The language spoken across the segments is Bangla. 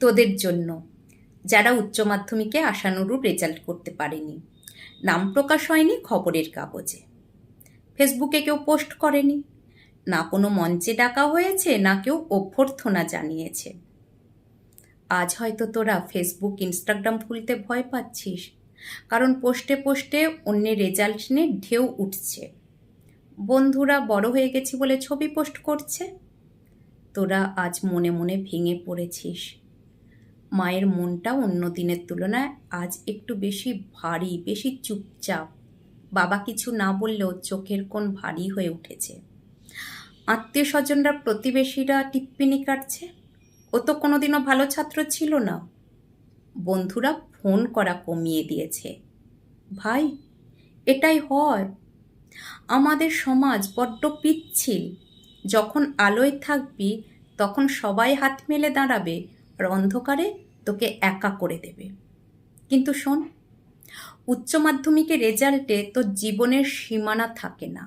তোদের জন্য, যারা উচ্চ মাধ্যমিকে আশানুরূপ রেজাল্ট করতে পারেনি। নাম প্রকাশ হয়নি খবরের কাগজে। ফেসবুকে কেউ পোস্ট করেনি। না কোনো মঞ্চে ডাকা হয়েছে, না কেউ অভ্যর্থনা জানিয়েছে। আজ হয়তো তোরা ফেসবুক ইনস্টাগ্রাম খুলতে ভয় পাচ্ছিস, কারণ পোস্টে পোস্টে অন্যের রেজাল্ট নিয়ে ঢেউ উঠছে। বন্ধুরা বড় হয়ে গেছি বলে ছবি পোস্ট করছে। তোরা আজ মনে মনে ভেঙে পড়েছিস। মায়ের মনটা অন্য দিনের তুলনায় আজ একটু বেশি ভারী, বেশি চুপচাপ। বাবা কিছু না বললেও চোখের কোণ ভারী হয়ে উঠেছে। আত্মীয় স্বজনরা প্রতিবেশীরা টিপ্পিনি কাটছে। ও তো কোনোদিনও ভালো ছাত্র ছিল না। বন্ধুরা ফোন করা কমিয়ে দিয়েছে। ভাই, এটাই হয়। আমাদের সমাজ বড্ড পিচ্ছিল। যখন আলোয় থাকবি, তখন সবাই হাত মেলে দাঁড়াবে। আর অন্ধকারে তোকে একা করে দেবে। কিন্তু শোন, উচ্চ মাধ্যমিকের রেজাল্টে তোর জীবনের সীমানা থাকে না।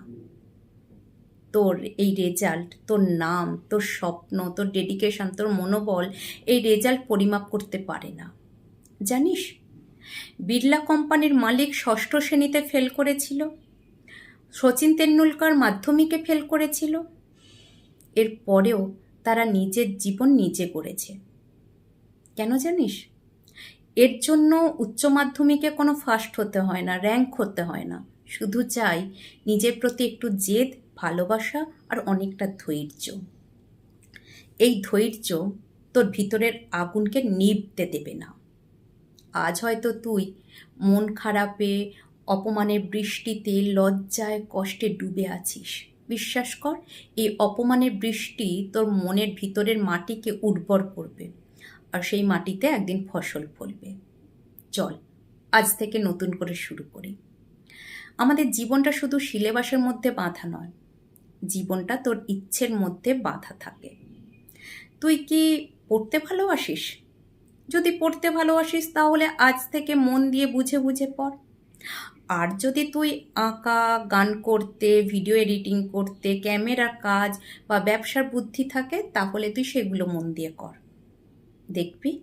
তোর এই রেজাল্ট তোর নাম, তোর স্বপ্ন, তোর ডেডিকেশন তোর মনোবল এই রেজাল্ট পরিমাপ করতে পারে না। জানিস, বিড়লা কোম্পানির মালিক ষষ্ঠ শ্রেণীতে ফেল করেছিল, সচিন তেন্ডুলকর মাধ্যমিকে ফেল করেছিল এর পরেও তারা নিজের জীবন নিজে গড়েছে। কেন জানিস? এর জন্য উচ্চ মাধ্যমিকে কোনো ফার্স্ট হতে হয় না র্যাঙ্ক হতে হয় না। শুধু চাই নিজের প্রতি একটু জেদ, ভালোবাসা আর অনেকটা ধৈর্য। এই ধৈর্য তোর ভিতরের আগুনকে নিভতে দেবে না। আজ হয়তো তুই মন খারাপে, অপমানের বৃষ্টিতে, লজ্জায়, কষ্টে ডুবে আছিস। বিশ্বাস কর, এই অপমানের বৃষ্টি তোর মনের ভিতরের মাটিকে উর্বর করবে। আর সেই মাটিতে একদিন ফসল ফলবে। চল, আজ থেকে নতুন করে শুরু করি। আমাদের জীবনটা শুধু সিলেবাসের মধ্যে বাঁধা নয়, জীবনটা তোর ইচ্ছের মধ্যে বাঁধা থাকে। তুই কি পড়তে ভালোবাসিস? যদি পড়তে ভালোবাসিস, তাহলে আজ থেকে মন দিয়ে বুঝে বুঝে পড়। আর যদি তুই আঁকা, গান করতে, ভিডিও এডিটিং করতে ক্যামেরা কাজ বা ব্যবসার বুদ্ধি থাকে, তাহলে তুই সেগুলো মন দিয়ে কর। দেখবি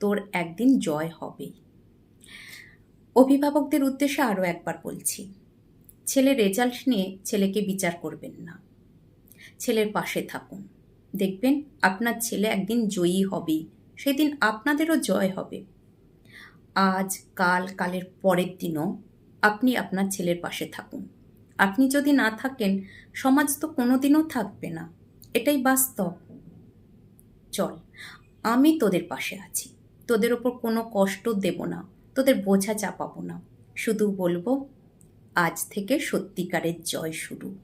তোর একদিন জয় হবেই। অভিভাবকদের উদ্দেশ্যে আরও একবার বলছি, ছেলে রেজাল্ট নিয়ে ছেলেকে বিচার করবেন না। ছেলের পাশে থাকুন। দেখবেন আপনার ছেলে একদিন জয়ী হবেই, সেদিন আপনাদেরও জয় হবে। আজ, কাল, কালের পরের দিনও আপনি আপনার ছেলের পাশে থাকুন। আপনি যদি না থাকেন, সমাজ তো কোনোদিনও থাকবে না। এটাই বাস্তব। চল আমি তোদের পাশে আছি। তোদের ওপর কোনো কষ্ট দেব না। তোদের বোঝা চাপাবো না। শুধু বলব, আজ থেকে সত্যিকারের জয় শুরু।